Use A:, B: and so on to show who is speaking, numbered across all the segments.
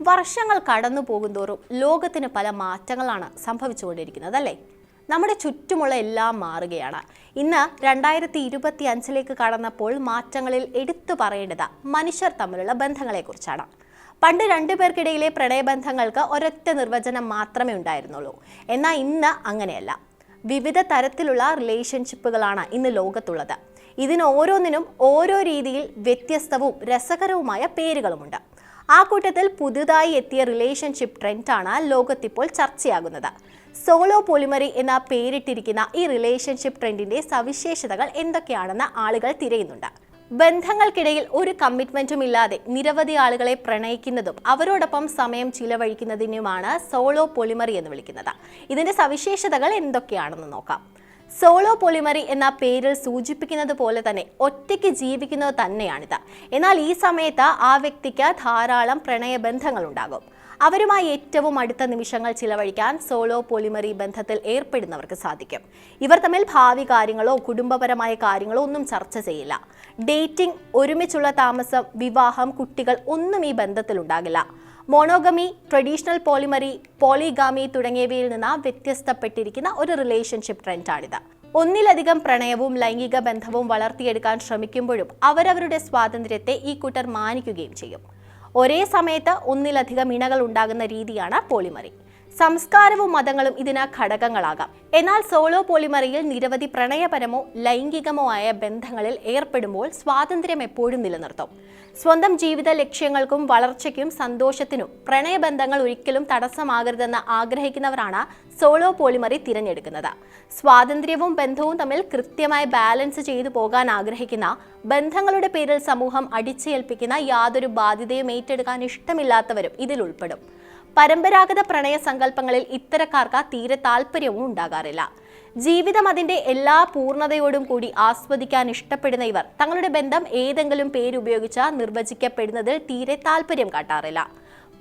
A: വർഷങ്ങൾ കടന്നു പോകുന്തോറും ലോകത്തിന് പല മാറ്റങ്ങളാണ് സംഭവിച്ചുകൊണ്ടിരിക്കുന്നത് അല്ലേ നമ്മുടെ ചുറ്റുമുള്ള എല്ലാം മാറുകയാണ്. ഇന്ന് രണ്ടായിരത്തി ഇരുപത്തി അഞ്ചിലേക്ക് കടന്നപ്പോൾ മാറ്റങ്ങളിൽ എടുത്തു പറയേണ്ടത് മനുഷ്യർ തമ്മിലുള്ള ബന്ധങ്ങളെക്കുറിച്ചാണ്. പണ്ട് രണ്ടുപേർക്കിടയിലെ പ്രണയബന്ധങ്ങൾക്ക് ഒരൊറ്റ നിർവചനം മാത്രമേ ഉണ്ടായിരുന്നുള്ളൂ. എന്നാൽ ഇന്ന് അങ്ങനെയല്ല. വിവിധ തരത്തിലുള്ള റിലേഷൻഷിപ്പുകളാണ് ഇന്ന് ലോകത്തുള്ളത്. ഇതിന് ഓരോന്നിനും ഓരോ രീതിയിൽ വ്യത്യസ്തവും രസകരവുമായ പേരുകളുമുണ്ട്. ആ കൂട്ടത്തിൽ പുതുതായി എത്തിയ റിലേഷൻഷിപ്പ് ട്രെൻഡാണ് ലോകത്തിപ്പോൾ ചർച്ചയാകുന്നത്. സോളോ പോളിമറി എന്ന പേരിട്ടിരിക്കുന്ന ഈ റിലേഷൻഷിപ്പ് ട്രെൻഡിന്റെ സവിശേഷതകൾ എന്തൊക്കെയാണെന്ന് ആളുകൾ തിരയുന്നുണ്ട്. ബന്ധങ്ങൾക്കിടയിൽ ഒരു കമ്മിറ്റ്മെന്റും ഇല്ലാതെ നിരവധി ആളുകളെ പ്രണയിക്കുന്നതും അവരോടൊപ്പം സമയം ചിലവഴിക്കുന്നതിനുമാണ് സോളോ പോളിമറി എന്ന് വിളിക്കുന്നത്. ഇതിന്റെ സവിശേഷതകൾ എന്തൊക്കെയാണെന്ന് നോക്കാം. സോളോ പോളിമറി എന്ന പേരിൽ സൂചിപ്പിക്കുന്നത് പോലെ തന്നെ ഒറ്റയ്ക്ക് ജീവിക്കുന്നത് തന്നെയാണിത്. എന്നാൽ ഈ സമയത്ത് ആ വ്യക്തിക്ക് ധാരാളം പ്രണയബന്ധങ്ങൾ ഉണ്ടാകും അവരുമായി ഏറ്റവും അടുത്ത നിമിഷങ്ങൾ ചിലവഴിക്കാൻ സോളോ പോളിമറി ബന്ധത്തിൽ ഏർപ്പെടുന്നവർക്ക് സാധിക്കും. ഇവർ തമ്മിൽ ഭാവി കാര്യങ്ങളോ കുടുംബപരമായ കാര്യങ്ങളോ ഒന്നും ചർച്ച ചെയ്യില്ല. ഡേറ്റിംഗ് ഒരുമിച്ചുള്ള താമസം വിവാഹം കുട്ടികൾ ഒന്നും ഈ ബന്ധത്തിലുണ്ടാകില്ല. മോണോഗമി ട്രഡീഷണൽ പോളിമറി പോളിഗാമി തുടങ്ങിയവയിൽ നിന്ന് വ്യത്യസ്തപ്പെട്ടിരിക്കുന്ന ഒരു റിലേഷൻഷിപ്പ് ട്രെൻഡാണിത്. ഒന്നിലധികം പ്രണയവും ലൈംഗിക ബന്ധവും വളർത്തിയെടുക്കാൻ ശ്രമിക്കുമ്പോഴും അവരവരുടെ സ്വാതന്ത്ര്യത്തെ ഈ കൂട്ടർ മാനിക്കുകയും ചെയ്യും. ഒരേ സമയത്ത് ഒന്നിലധികം ഇണകൾ ഉണ്ടാകുന്ന രീതിയാണ് പോളിമറി. സംസ്കാരവും മതങ്ങളും ഇതിന് ഘടകങ്ങളാകാം. എന്നാൽ സോളോ പോളിമറിയിൽ നിരവധി പ്രണയപരമോ ലൈംഗികമോ ആയ ബന്ധങ്ങളിൽ ഏർപ്പെടുമ്പോൾ സ്വാതന്ത്ര്യം എപ്പോഴും നിലനിർത്തും. സ്വന്തം ജീവിത ലക്ഷ്യങ്ങൾക്കും വളർച്ചയ്ക്കും സന്തോഷത്തിനും പ്രണയബന്ധങ്ങൾ ഒരിക്കലും തടസ്സമാകരുതെന്ന് ആഗ്രഹിക്കുന്നവരാണ് സോളോ പോളിമറി തിരഞ്ഞെടുക്കുന്നത്. സ്വാതന്ത്ര്യവും ബന്ധവും തമ്മിൽ കൃത്യമായി ബാലൻസ് ചെയ്തു പോകാൻ ആഗ്രഹിക്കുന്ന ബന്ധങ്ങളുടെ പേരിൽ സമൂഹം അടിച്ചേൽപ്പിക്കുന്ന യാതൊരു ബാധ്യതയും ഏറ്റെടുക്കാൻ ഇഷ്ടമില്ലാത്തവരും ഇതിൽ ഉൾപ്പെടും. പരമ്പരാഗത പ്രണയ സങ്കല്പങ്ങളിൽ ഇത്തരക്കാർക്ക് തീരെ താല്പര്യവും ഉണ്ടാകാറില്ല. ജീവിതം അതിന്റെ എല്ലാ പൂർണതയോടും കൂടി ആസ്വദിക്കാൻ ഇഷ്ടപ്പെടുന്ന ഇവർ തങ്ങളുടെ ബന്ധം ഏതെങ്കിലും പേരുപയോഗിച്ച് നിർവചിക്കപ്പെടുന്നതിൽ തീരെ താല്പര്യം കാട്ടാറില്ല.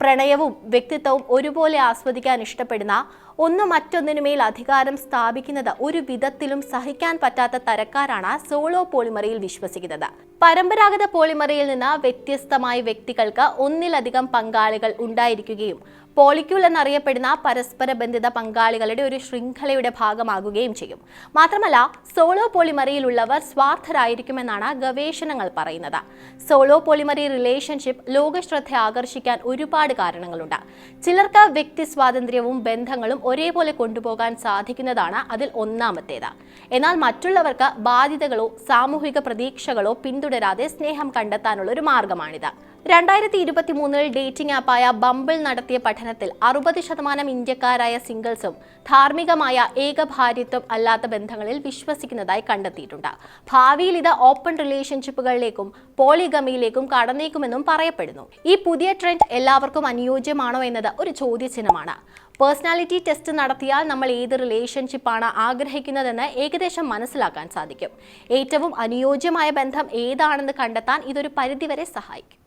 A: പ്രണയവും വ്യക്തിത്വവും ഒരുപോലെ ആസ്വദിക്കാൻ ഇഷ്ടപ്പെടുന്ന ഒന്ന് മറ്റൊന്നിനുമേൽ അധികാരം സ്ഥാപിക്കുന്നത് ഒരു വിധത്തിലും സഹിക്കാൻ പറ്റാത്ത തരക്കാരാണ് സോളോ പോളിമറിയിൽ വിശ്വസിക്കുന്നത്. പരമ്പരാഗത പോളിമറിയിൽ നിന്ന് വ്യത്യസ്തമായ വ്യക്തികൾക്ക് ഒന്നിലധികം പങ്കാളികൾ ഉണ്ടായിരിക്കുകയും പോളിക്യൂൾ എന്നറിയപ്പെടുന്ന പരസ്പര ബന്ധിത പങ്കാളികളുടെ ഒരു ശൃംഖലയുടെ ഭാഗമാകുകയും ചെയ്യും. മാത്രമല്ല സോളോ പോളിമറിയിലുള്ളവർ സ്വാർത്ഥരായിരിക്കുമെന്നാണ് ഗവേഷണങ്ങൾ പറയുന്നത്. സോളോ പോളിമറി റിലേഷൻഷിപ്പ് ലോകശ്രദ്ധ ആകർഷിക്കാൻ ഒരുപാട് കാരണങ്ങളുണ്ട്. ചിലർക്ക് വ്യക്തി സ്വാതന്ത്ര്യവും ബന്ധങ്ങളും ഒരേപോലെ കൊണ്ടുപോകാൻ സാധിക്കുന്നതാണ് അതിൽ ഒന്നാമത്തേത്. എന്നാൽ മറ്റുള്ളവർക്ക് ബാധ്യതകളോ സാമൂഹിക പ്രതീക്ഷകളോ പിന്തുടരാതെ സ്നേഹം കണ്ടെത്താനുള്ള ഒരു മാർഗമാണിത്. രണ്ടായിരത്തി ഇരുപത്തി മൂന്നിൽ ഡേറ്റിംഗ് ആപ്പായ ബംബിൾ നടത്തിയ പഠനത്തിൽ അറുപത് ശതമാനം ഇന്ത്യക്കാരായ സിംഗിൾസും ധാർമ്മികമായ ഏകഭാര്യത്വം അല്ലാത്ത ബന്ധങ്ങളിൽ വിശ്വസിക്കുന്നതായി കണ്ടെത്തിയിട്ടുണ്ട്. ഭാവിയിൽ ഇത് ഓപ്പൺ റിലേഷൻഷിപ്പുകളിലേക്കും പോളിഗമിയിലേക്കും കടന്നേക്കുമെന്നും പറയപ്പെടുന്നു. ഈ പുതിയ ട്രെൻഡ് എല്ലാവർക്കും അനുയോജ്യമാണോ എന്നത് ഒരു ചോദ്യചിഹ്നമാണ്. പേഴ്സണാലിറ്റി ടെസ്റ്റ് നടത്തിയാൽ നമ്മൾ ഏത് റിലേഷൻഷിപ്പാണ് ആഗ്രഹിക്കുന്നതെന്ന് ഏകദേശം മനസ്സിലാക്കാൻ സാധിക്കും. ഏറ്റവും അനുയോജ്യമായ ബന്ധം ഏതാണെന്ന് കണ്ടെത്താൻ ഇതൊരു പരിധിവരെ സഹായിക്കും.